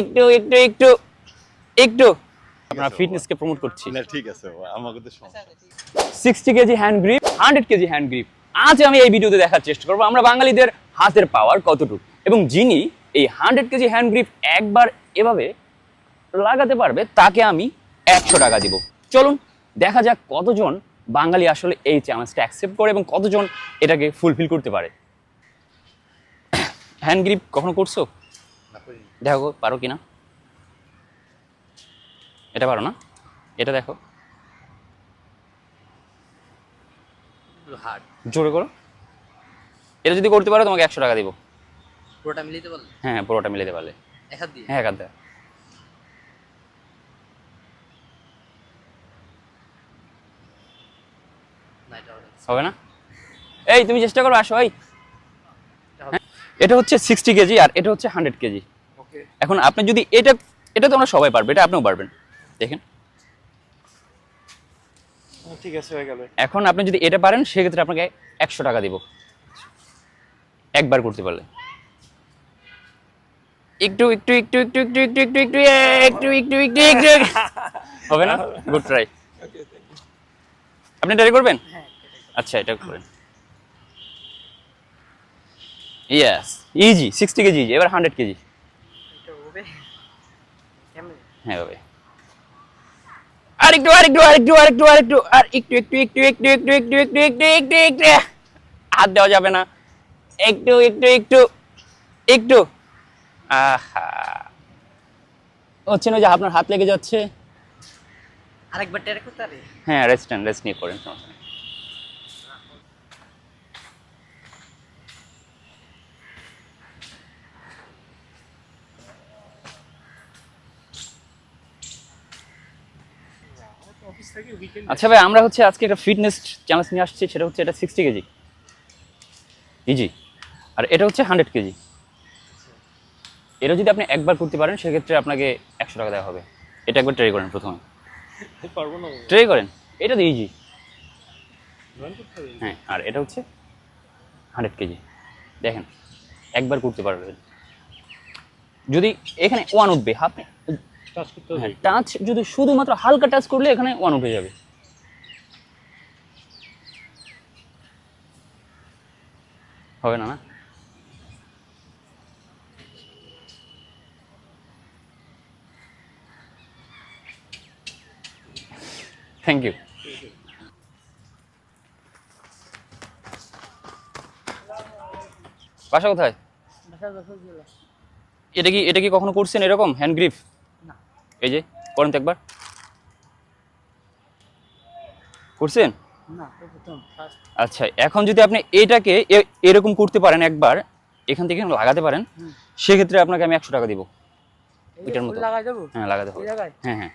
একটু একটু একটু একটু। আপনার ফিটনেসকে প্রমোট করছি। না ঠিক আছে আমাকে তো সমস্যা। Sixty KG hand grip hundred KG hand grip আজ আমি এই ভিডিওতে দেখার চেষ্টা করব আমরা বাঙালিদের হাতের পাওয়ার কতটুকু। এবং যিনি এই হান্ড্রেড কেজি হ্যান্ড গ্রিপ একবার এভাবে লাগাতে পারবে তাকে আমি একশো টাকা দিব। চলুন দেখা যাক কতজন বাঙালি আসলে এই চ্যালেঞ্জটা অ্যাকসেপ্ট করে এবং কতজন এটাকে ফুলফিল করতে পারে। হ্যান্ড গ্রিপ কখনো করছ। দেখো পারো কি না এটা পারো না? এটা দেখো। হার্ড জোরে করো। এটা যদি করতে পারো তোমাকে একশো টাকা দিব। পুরোটা বললে হ্যাঁ পুরোটা মিলে দিতে পারলে। এক হাত দিয়ে? হ্যাঁ না এটা হবে না। এই তুমি চেষ্টা করো আসো এই। এটা হচ্ছে সিক্সটি কেজি আর এটা হচ্ছে হান্ড্রেড কেজি। এখন আপনি যদি এটা এটা তো আমরা সবাই পারবে এটা আপনিও পারবেন দেখেন ঠিক আছে হয়ে গেল এখন আপনি যদি এটা পারেন সেক্ষেত্রে আপনাকে একশো টাকা দিব একবার করতে পারলে একটু একটু একটু একটু একটু একটু একটু একটু একটু একটু একটু একটু হবে না গুড ট্রাই আপনি ট্রাই করবেন আচ্ছা এটা করেন ইয়েস ইজি সিক্সটি কেজি এবার হান্ড্রেড কেজি হ্যাঁ ভাবে আরেকটু আরেকটু আরেকটু আরেকটু আরেকটু আর একটু একটু একটু একটু একটু একটু একটু একটু একটু একটু হাত দেওয়া যাবে না একটু একটু একটু একটু আহা হচ্ছে না যে আপনার হাত লেগে যাচ্ছে আরেকবার টেরে করতে হ্যাঁ রেস্ট রেস্ট নিয়ে করেন সমস্যা আচ্ছা ভাই আমরা হচ্ছে আজকে একটা ফিটনেস চ্যালেঞ্জ নিয়ে আসছি সেটা হচ্ছে এটা সিক্সটি কেজি। ইজি আর এটা হচ্ছে হান্ড্রেড কেজি। এটা যদি আপনি একবার করতে পারেন সেক্ষেত্রে আপনাকে একশো টাকা দেওয়া হবে। এটা একবার ট্রাই করেন প্রথমে। পারব না। ট্রাই করেন। এটা তো ইজি হ্যাঁ আর এটা হচ্ছে হান্ড্রেড কেজি। দেখেন একবার করতে পারবেন। যদি এখানে ওয়ান উঠবে আপনি কাজ করতে হ্যাঁ টাচ যদি শুধুমাত্র হালকা টাচ করলে এখানে ওয়ান উঠে যাবে। হবে না না? থ্যাংক ইউ বাসা কোথায়? এটা কি এটা কি কখনো করছেন এরকম? Hand grip. এই যে করেন তো একবার। করছেন? আচ্ছা এখন যদি আপনি এটাকে এরকম করতে পারেন একবার এখান থেকে লাগাতে পারেন সেক্ষেত্রে আপনাকে আমি একশো টাকা দিব। এটার মতো। হ্যাঁ লাগাতে হবে। হ্যাঁ হ্যাঁ।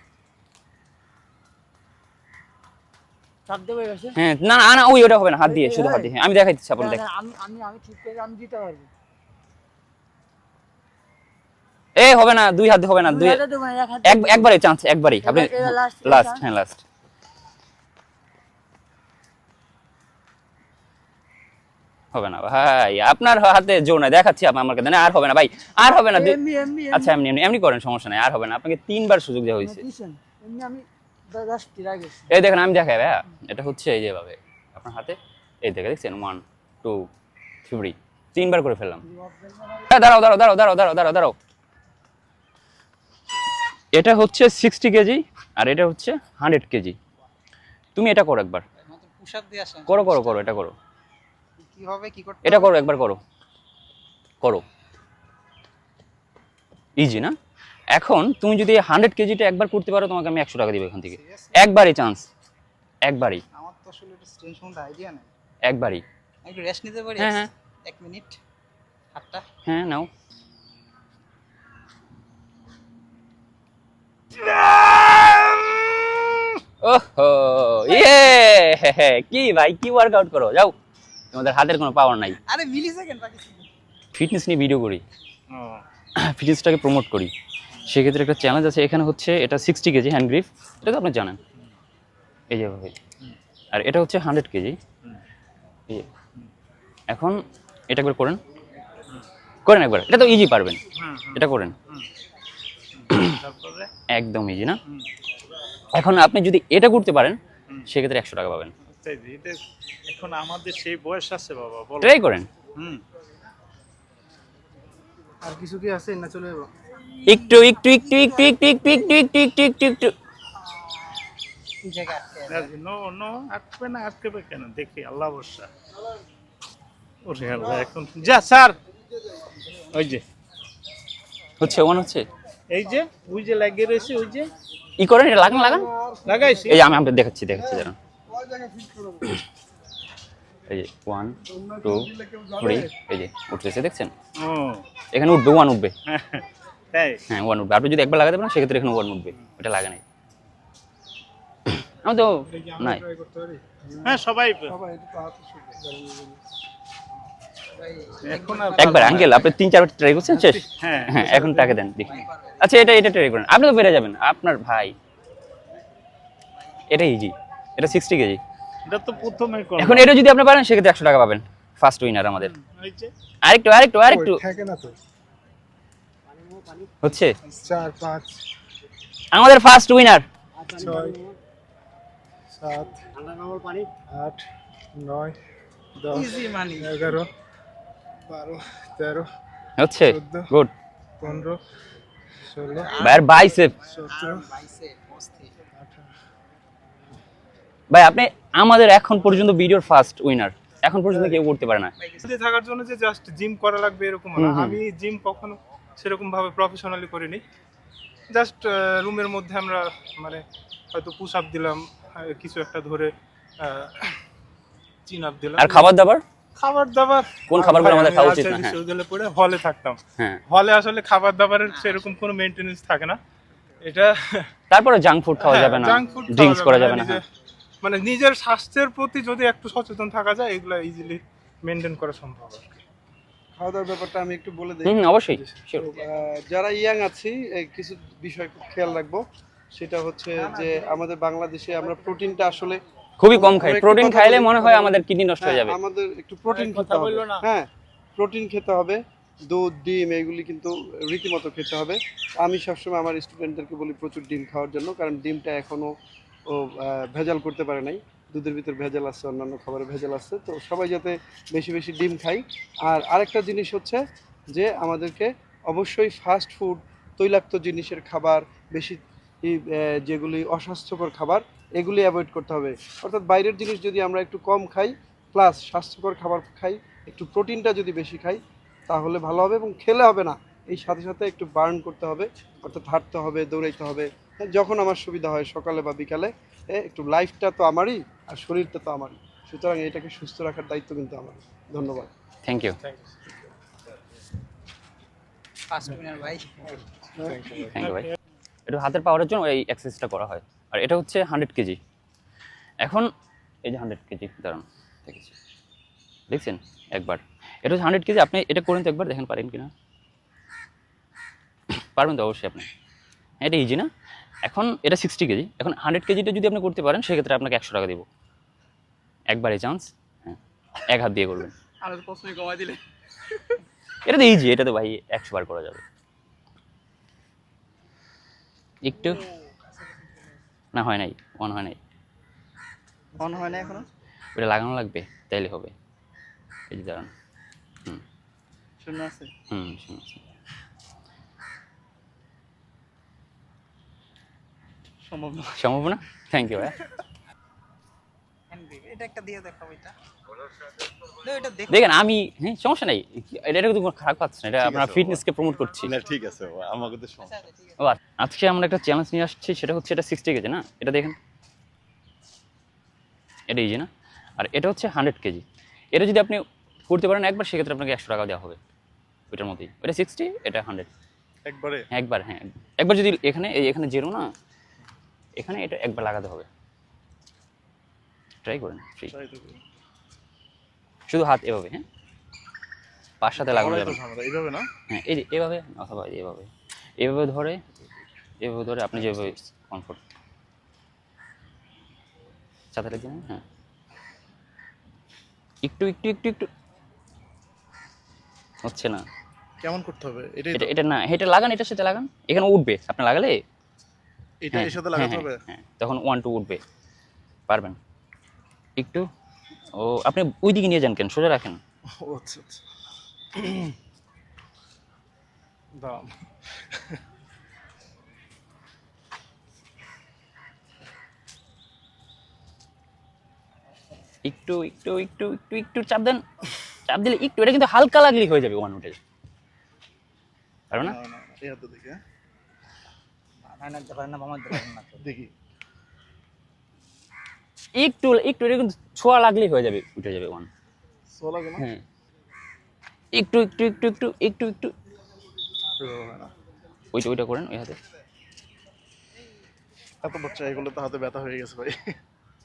হ্যাঁ না না ওই ওটা হবে না হাত দিয়ে শুধু হাত দিয়ে। হ্যাঁ আমি দেখাই দিচ্ছি আপনার দেখ আমি আমি আমি ঠিক করে আমি দিতে পারব। এ হবে না দুই হাত হবে না দুই একবারে চান্স একবারই আপনি লাস্ট হ্যাঁ লাস্ট হবে না ভাই আপনার হাতে জোর নাই দেখাচ্ছি আর হবে না ভাই আর হবে না আচ্ছা এমনি এমনি এমনি করেন সমস্যা নাই আর হবে না আপনাকে তিনবার সুযোগ দেওয়া হয়েছে এই দেখেন আমি দেখাই ভাইয়া এটা হচ্ছে এই যেভাবে আপনার হাতে এই দেখে দেখছেন ওয়ান টু থ্রি তিনবার করে ফেললাম হ্যাঁ দাঁড়াও দাঁড়াও দাঁড়াও দাঁড়াও দাঁড়াও দাঁড়াও দাঁড়াও এটা হচ্ছে সিক্সটি কেজি আর এটা হচ্ছে হান্ড্রেড কেজি। তুমি এটা করো একবার। করো করো করো এটা করো। কি কি করতে এটা করো একবার করো। করো। ইজি না? এখন তুমি যদি হান্ড্রেড কেজিটা একবার করতে পারো তোমাকে আমি একশো টাকা দিব এখান থেকে। একবারই চান্স একবারই। আমার তো আসলে এটা টেনশন আইডিয়া নেই একবারই। একটু রেস্ট নিতে পারি? হ্যাঁ, হ্যাঁ। এক মিনিট হাতটা। হ্যাঁ নাও। ওহো ইয়ে কি ভাই কি ওয়ার্কআউট করো? যাও তোমাদের হাতের কোনো পাওয়ার নাই। আরে মিলি সেকেন্ড ফিটনেস নিয়ে ভিডিও করি। ফিটনেসটাকে প্রমোট করি। সেক্ষেত্রে একটা চ্যালেঞ্জ আছে এখানে হচ্ছে এটা সিক্সটি কেজি হ্যান্ড গ্রিপ এটা তো আপনি জানেন। এই যেভাবে আর এটা হচ্ছে হান্ড্রেড কেজি। এখন এটা একবার করেন। করেন একবার এটা তো ইজি পারবেন। এটা করেন। একদম ইজি না এখন আপনি যদি এটা করতে পারেন সেক্ষেত্রে একশো টাকা পাবেন এটা এখন আমাদের সেই বয়স আছে বাবা ট্রাই করেন আর কিছু কি আছে না চলে যাব একটু একটু একটু একটু একটু একটু একটু একটু একটু একটু একটু। নো নো আটকে না আটকেবে কেন দেখি আল্লাহ বর্ষা ওরে আল্লাহ এখন যা স্যার ওই যে হচ্ছে ওয়ান হচ্ছে এই যে ওই যে লাগিয়ে রয়েছে ওই যে। ই করেন এটা লাগান লাগান। লাগাইছি। এই আমি আপনাকে দেখাচ্ছি দেখাচ্ছি জানো এই যে ওয়ান টু থ্রি এই যে উঠতেছে দেখছেন? ও। এখানে উঠবে ওয়ান উঠবে। তাই? হ্যাঁ ওয়ান উঠবে। আপনি যদি একবার লাগাতে পারেন সেক্ষেত্রে এখানে ওয়ান উঠবে। এটা লাগা নাই। আমি তো নাই। হ্যাঁ সবাই। একবার আঙ্কেল আপনি তিন চারবার ট্রাই করছেন শেষ? হ্যাঁ হ্যাঁ এখন টাকা দেন দেখি। আচ্ছা এটা এটা ট্রাই করেন। আপনি তো পেরে যাবেন আপনার ভাই। এটা ইজি এটা সিক্সটি কেজি। এটা তো প্রথমে। এখন এটা যদি আপনি পারেন সেক্ষেত্রে একশো টাকা পাবেন ফার্স্ট উইনার আমাদের। আরেকটু আরেকটু আরেকটু। থাকে না তো। হচ্ছে? চার পাঁচ। আমাদের ফার্স্ট উইনার ছয় সাত আট নয় দশ. এগারো বারো তেরো হচ্ছে গুড। পনেরো ষোলো ভাইয়ের বাইসেপ। সতেরো বাইসে অস্থির। আঠারো। ভাই আপনি আমাদের এখন পর্যন্ত ভিডিওর ফার্স্ট উইনার এখন পর্যন্ত কেউ করতে পারে না। থাকার জন্য যে জাস্ট জিম করা লাগবে এরকম। আমি জিম কখনো সেরকম ভাবে প্রফেশনালি করিনি জাস্ট রুমের মধ্যে আমরা মানে হয়তো পুশ আপ দিলাম কিছু একটা ধরে চিন আপ দিলাম। আর খাবার দাবার? খাবার দাবার কোন খাবারগুলো আমাদের খাওয়া উচিত না, হ্যাঁ। বিশ্ববিদ্যালয়ে পড়ে হলে থাকতাম। হ্যাঁ। হলে আসলে খাবার দাবারের সেরকম কোনো মেনটেনেন্স থাকে না। এটা তারপরে জাঙ্ক ফুড খাওয়া যাবে না জাঙ্ক ফুড ড্রিঙ্কস করা যাবে না। হ্যাঁ। মানে নিজের স্বাস্থ্যের প্রতি যদি একটু সচেতন থাকা যায় এগুলো ইজিলি মেনটেন করা সম্ভব আর খাওয়া দাওয়ার ব্যাপারটা আমি একটু বলে দিই। হুম অবশ্যই যারা ইয়াং আছি কিছু বিষয় খেয়াল রাখব। সেটা হচ্ছে যে আমাদের বাংলাদেশে আমরা প্রোটিনটা আসলে খুবই কম খাই প্রোটিন খাইলে মনে হয় আমাদের কিডনি নষ্ট হয়ে হ্যাঁ, যাবে। আমাদের একটু প্রোটিন খেতে কথা হবে। বলল না। হ্যাঁ প্রোটিন খেতে হবে দুধ ডিম এগুলি কিন্তু রীতিমতো খেতে হবে। আমি সবসময় আমার স্টুডেন্টদেরকে বলি প্রচুর ডিম খাওয়ার জন্য কারণ ডিমটা এখনও ও ভেজাল করতে পারে নাই। দুধের ভিতর ভেজাল আছে অন্যান্য খাবারে ভেজাল আছে। তো সবাই যাতে বেশি বেশি ডিম খাই আর আরেকটা জিনিস হচ্ছে যে আমাদেরকে অবশ্যই ফাস্ট ফুড তৈলাক্ত জিনিসের খাবার বেশি যেগুলি অস্বাস্থ্যকর খাবার এগুলি অ্যাভয়েড করতে হবে। অর্থাৎ বাইরের জিনিস যদি আমরা একটু কম খাই প্লাস স্বাস্থ্যকর খাবার খাই একটু প্রোটিনটা যদি বেশি খাই তাহলে ভালো হবে এবং খেলে হবে না। এই সাথে সাথে একটু বার্ন করতে হবে অর্থাৎ হাঁটতে হবে দৌড়াইতে হবে। হ্যাঁ, যখন আমার সুবিধা হয় সকালে বা বিকালে একটু লাইফটা তো আমারই আর শরীরটা তো আমারই। সুতরাং এটাকে সুস্থ রাখার দায়িত্ব কিন্তু আমার। ধন্যবাদ। Thank you. থ্যাংক ইউ ভাই একটু হাতের পাওয়ারের জন্য এই এক্সারসাইজটা করা হয়। আর এটা হচ্ছে হান্ড্রেড কেজি। এখন এই যে হান্ড্রেড কেজি দাঁড়ান দেখেছি। দেখছেন? একবার। এটা হচ্ছে হান্ড্রেড কেজি আপনি এটা করেন তো একবার দেখেন পারেন কিনা। পারবেন তো অবশ্যই আপনি। হ্যাঁ এটা ইজি না? এখন এটা সিক্সটি কেজি। এখন হান্ড্রেড কেজিটা যদি আপনি করতে পারেন সেক্ষেত্রে আপনাকে একশো টাকা দেবো। একবারে চান্স হ্যাঁ এক হাত দিয়ে করবেন। আরও প্রশ্নই কমাই দিলে। এটা তো ইজি এটা তো ভাই একশো বার করা যাবে। একটু না হয় নাই অন হয় নাই অন হয় না এখনও? ওটা লাগানো লাগবে তাইলে হবে এই যে দাঁড়ান শূন্য আছে? হুম শুনুন। সম্ভব না। সম্ভব না থ্যাংক ইউ ভাই এটা একটা দিয়ে দেখাও এটা। দেখেন আমি হ্যাঁ সমস্যা নেই। এটা এটা কিন্তু খারাপ পাচ্ছে না এটা আপনার ফিটনেসকে প্রমোট করছি। না ঠিক আছে আমাকে তো সমস্যা। আচ্ছা, আচ্ছা, আচ্ছা, আজকে আমরা একটা চ্যালেঞ্জ নিয়ে আসছি সেটা হচ্ছে এটা সিক্সটি কেজি না? এটা দেখেন। এটা ইজি না? আর এটা হচ্ছে হান্ড্রেড কেজি। এটা যদি আপনি করতে পারেন একবার সেক্ষেত্রে আপনাকে একশো টাকা দেওয়া হবে। ওইটার মধ্যেই। ওটা সিক্সটি এটা হান্ড্রেড একবারে? একবার হ্যাঁ। একবার যদি এখানে এই এখানে জিরো না? এখানে এটা একবার লাগাতে হবে। ট্রাই করেন ফ্রি। শুধু হাত এভাবে হ্যাঁ? পাঁচ সাথে লাগানো যাবে এইভাবে না? হ্যাঁ এই এভাবে অথবা এভাবে। এভাবে ধরে এভাবে ধরে আপনি যেভাবে কমফোর্ট সাথে না হ্যাঁ? একটু একটু একটু একটু। হচ্ছে না। কেমন করতে হবে? এটা এটা না এটা লাগান এটার সাথে লাগান। এখানে উঠবে আপনি লাগালে? এটা হ্যাঁ, এর সাথে হ্যাঁ, লাগাতে হ্যাঁ, হবে? হ্যাঁ, তখন ওয়ান টু উঠবে। পারবেন? একটু। ও আপনি ওই দিকে নিয়ে যান কেন সোজা রাখেন আচ্ছা আচ্ছা দাম একটু একটু একটু একটু একটু চাপ দেন চাপ দিলে একটু এটা কিন্তু হালকা লাগলেই হয়ে যাবে ওয়ান উঠে পারবে না দেখি হ্যাঁ? বানায় না পারেন না মামার পারেন না তো। দেখি একটু একটু এটা কিন্তু ছোঁয়া লাগলেই হয়ে যাবে উঠে যাবে ওয়ান হ্যাঁ একটু একটু একটু একটু একটু একটু। ওইটা ওইটা করেন ওই হাতে। এত বাচ্চা এগুলো তো হাতে ব্যথা হয়ে গেছে ভাই।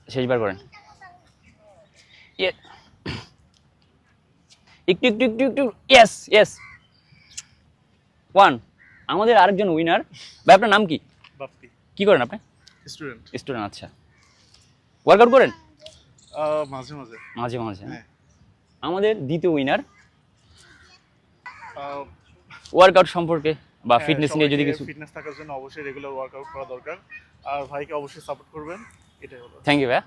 শেষবার করেন। ইয়ে। একটু একটু একটু একটু। ইয়েস ইয়েস ওয়ান আমাদের আরেকজন উইনার ভাই আপনার নাম কি? বাপ্পি। কি করেন আপনি? স্টুডেন্ট স্টুডেন্ট আচ্ছা। ওয়ার্কআউট করেন? মাঝে মাঝে। মাঝে মাঝে। হ্যাঁ। আমাদের দ্বিতীয় উইনার ওয়ার্কআউট সম্পর্কে বা ফিটনেস নিয়ে যদি কিছু ফিটনেস থাকার জন্য অবশ্যই রেগুলার ওয়ার্কআউট করা দরকার। আর ভাইকে অবশ্যই সাপোর্ট করবেন। এটাই হলো। থ্যাংক ইউ ভাইয়া।